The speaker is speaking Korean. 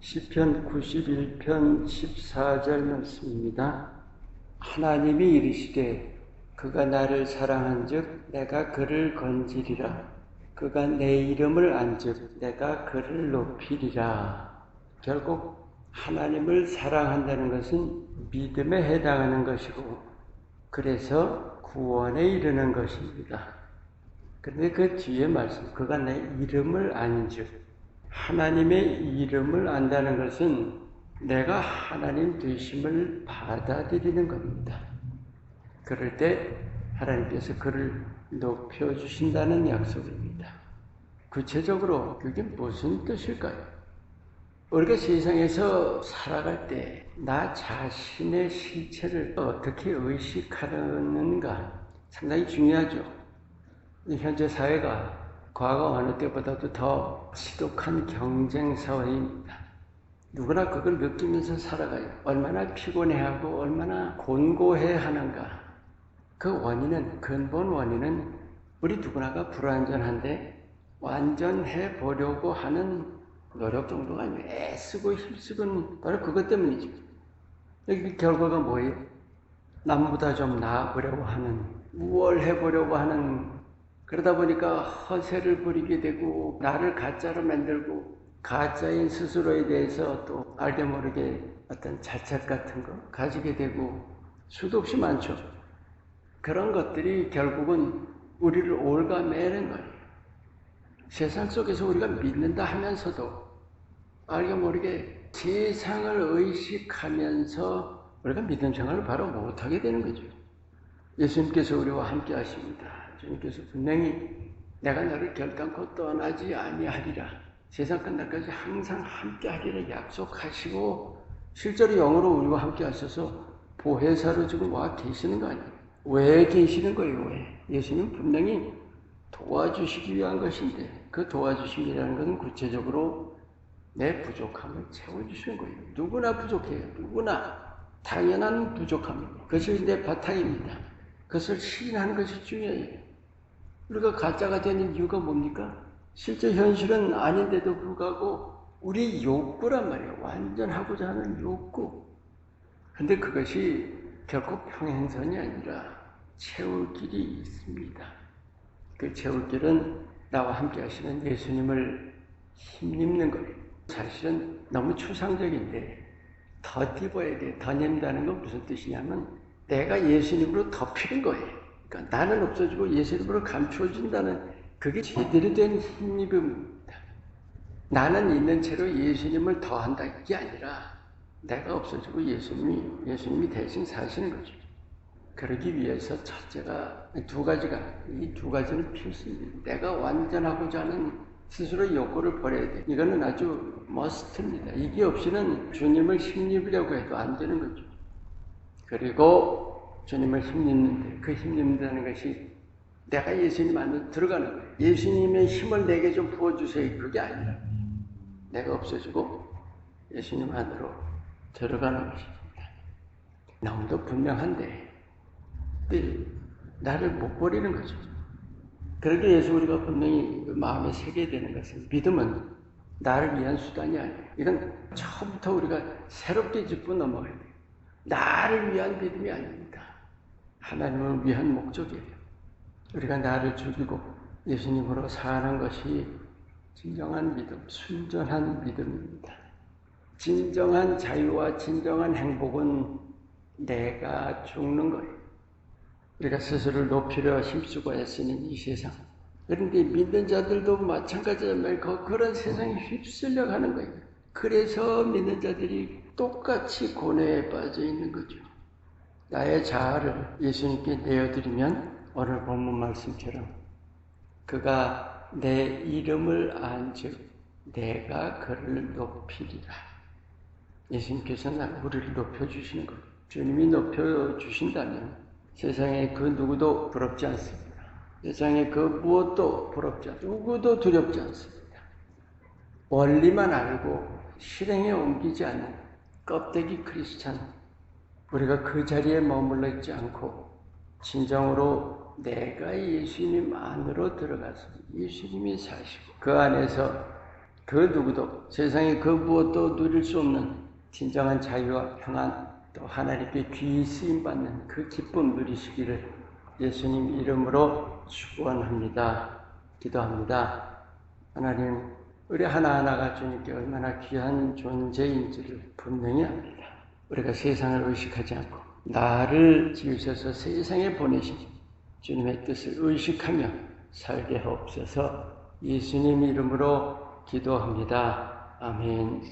시편 91편 14절 말씀입니다. 하나님이 이르시되 그가 나를 사랑한즉 내가 그를 건지리라 그가 내 이름을 안즉 내가 그를 높이리라 결국 하나님을 사랑한다는 것은 믿음에 해당하는 것이고 그래서 구원에 이르는 것입니다. 그런데 그 뒤에 말씀 그가 내 이름을 안즉 하나님의 이름을 안다는 것은 내가 하나님 되심을 받아들이는 겁니다. 그럴 때 하나님께서 그를 높여주신다는 약속입니다. 구체적으로 그게 무슨 뜻일까요? 우리가 세상에서 살아갈 때 나 자신의 실체를 어떻게 의식하는가 상당히 중요하죠. 현재 사회가 과거 어느 때보다도 더 지독한 경쟁 사회입니다. 누구나 그걸 느끼면서 살아가요. 얼마나 피곤해하고 얼마나 곤고해 하는가. 그 원인은, 근본 원인은 우리 누구나가 불완전한데 완전해 보려고 하는 노력 정도가 아니고 애쓰고 힘쓰고는 바로 그것 때문이죠. 여기 결과가 뭐예요? 남보다 좀 나아 보려고 하는, 우월해 보려고 하는 그러다 보니까 허세를 부리게 되고 나를 가짜로 만들고 가짜인 스스로에 대해서 또 알게 모르게 어떤 자책 같은 거 가지게 되고 수도 없이 많죠. 그런 것들이 결국은 우리를 올가매는 거예요. 세상 속에서 우리가 믿는다 하면서도 알게 모르게 세상을 의식하면서 우리가 믿음 생활을 바로 못하게 되는 거죠. 예수님께서 우리와 함께 하십니다. 주님께서 분명히 내가 너를 결단코 떠나지 아니하리라. 세상 끝날까지 항상 함께하리라 약속하시고 실제로 영으로 우리와 함께 하셔서 보혜사로 지금 와 계시는 거 아니에요. 왜 계시는 거예요? 왜? 예수님 분명히 도와주시기 위한 것인데 그 도와주심이라는 것은 구체적으로 내 부족함을 채워주시는 거예요. 누구나 부족해요. 누구나 당연한 부족함입니다. 그것이 내 바탕입니다. 그것을 시인하는 것이 중요해요. 우리가 가짜가 되는 이유가 뭡니까? 실제 현실은 아닌데도 불구하고 우리 욕구란 말이에요. 완전 하고자 하는 욕구. 근데 그것이 결코 평행선이 아니라 채울 길이 있습니다. 그 채울 길은 나와 함께 하시는 예수님을 힘입는 거예요. 사실은 너무 추상적인데 더 띠어야 돼. 더 낸다는 건 무슨 뜻이냐면 내가 예수님으로 덮이는 거예요. 그러니까 나는 없어지고 예수님으로 감추어진다는 그게 제대로 된 힘입음입니다. 나는 있는 채로 예수님을 더한다 이게 아니라 내가 없어지고 예수님이 예수님이 대신 사시는 거죠. 그러기 위해서 첫째가 두 가지가 이 두 가지는 필수입니다. 내가 완전하고자 하는 스스로 욕구를 버려야 돼. 이거는 아주 머스트입니다. 이게 없이는 주님을 힘입으려고 해도 안 되는 거죠. 그리고 주님을 힘입는데 그 힘입는다는 것이 내가 예수님 안에 들어가는 거예요. 예수님의 힘을 내게 좀 부어주세요. 그게 아니라 내가 없어지고 예수님 안으로 들어가는 것입니다. 너무도 분명한데 나를 못 버리는 거죠. 그렇게 예수 우리가 분명히 마음에 새게 되는 것은 믿음은 나를 위한 수단이 아니에요. 이건 처음부터 우리가 새롭게 짚고 넘어가야 돼요. 나를 위한 믿음이 아닙니다. 하나님을 위한 목적이에요. 우리가 나를 죽이고 예수님으로 사는 것이 진정한 믿음, 순전한 믿음입니다. 진정한 자유와 진정한 행복은 내가 죽는 거예요. 우리가 스스로를 높이려 힘쓰고 애쓰는 이 세상. 그런데 믿는 자들도 마찬가지로 그런 세상에 휩쓸려 가는 거예요. 그래서 믿는 자들이 똑같이 고뇌에 빠져 있는 거죠. 나의 자아를 예수님께 내어드리면 오늘 본문 말씀처럼 그가 내 이름을 안즉 내가 그를 높이리라. 예수님께서는 우리를 높여주시는 거예요. 주님이 높여주신다면 세상에 그 누구도 부럽지 않습니다. 세상에 그 무엇도 부럽지 않습니다. 누구도 두렵지 않습니다. 원리만 알고 실행에 옮기지 않는 껍데기 크리스찬 우리가 그 자리에 머물러 있지 않고 진정으로 내가 예수님 안으로 들어가서 예수님이 사시고 그 안에서 그 누구도 세상에 그 무엇도 누릴 수 없는 진정한 자유와 평안 또 하나님께 귀히 쓰임 받는 그 기쁨 누리시기를 예수님 이름으로 축원합니다. 기도합니다. 하나님 우리 하나하나가 주님께 얼마나 귀한 존재인지를 분명히 압니다. 우리가 세상을 의식하지 않고 나를 지으셔서 세상에 보내신 주님의 뜻을 의식하며 살게 하옵소서 예수님 이름으로 기도합니다. 아멘.